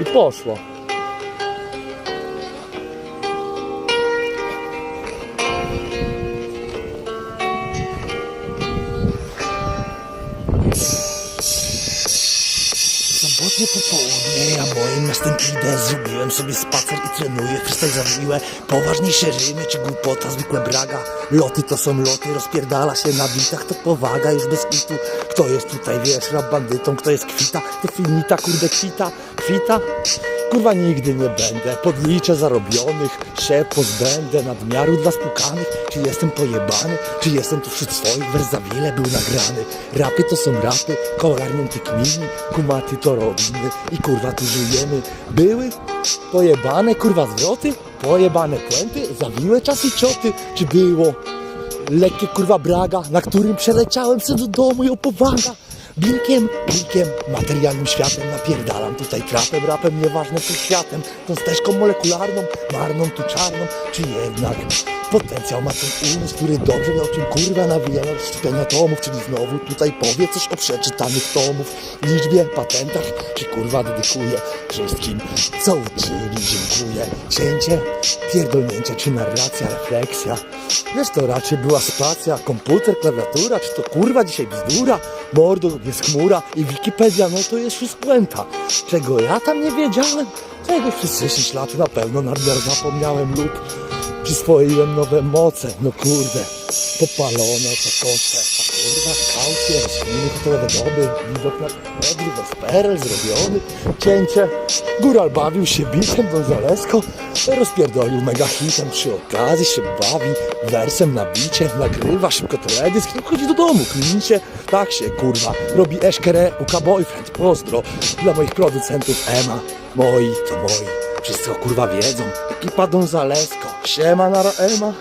I poszło. Popołudnie, ja moim następnie idę Zrobiłem sobie spacer i trenuję. Freestyle za miłe Poważniejsze rymy czy głupota, zwykłe braga. Loty to są loty, rozpierdala się na bitach. To powaga już bez kitu. Kto jest tutaj, wiesz, rap bandytą, kto jest kwita? To finita, kurde kwita, kwita Kurwa nigdy nie będę Podliczę zarobionych Się pozbędę nadmiaru dla spukanych. Czy jestem pojebany? Czy jestem tu wśród swoich? Wers za wiele był nagrany. Rapy to są rapy Kolarnięty kmini Kumaty to robimy I kurwa tu żyjemy. Były pojebane kurwa zwroty Pojebane puenty Zawiłe czasy cioty. Czy było lekkie kurwa braga Na którym przeleciałem se do domu i opowaga Bilkiem, blikiem, materialnym światem. Napierdalam tutaj trapem, rapem, nieważne co światem, tą ścieżką molekularną, marną tu czarną, czy jednak potencjał ma ten umysł, który dobrze o czym kurwa nawija od szczepienia tomów, czyli znowu tutaj powie coś o przeczytanych tomów, liczbie, patentach, czy kurwa dedykuje wszystkim, co uczyli, dziękuję. Cięcie, pierdolnięcie, czy narracja, refleksja, wiesz to raczej była spacja, komputer, klawiatura, czy to kurwa dzisiaj bzdura, mordo jest chmura i Wikipedia, no to jest już puenta. Czego ja tam nie wiedziałem? Czegoś przez 10 lat na pewno nadmiar zapomniałem lub przyswoiłem nowe moce. No kurde, popalone koce. A kurwa, kaucje, rośliny, gotowe doby, widok na odry, wesperel zrobiony, cięcie. Góral bawił się bitem Gonzalesko, rozpierdolił mega hitem, przy okazji się bawi, wersem na bicie, nagrywa szybko teledysk, no chodzi do domu, klinicie, tak się kurwa, robi eszkerę, uka boyfriend, pozdro dla moich producentów. Ema, moi to moi, wszystko kurwa wiedzą, ekipa Gonzalesko, siema nara Ema.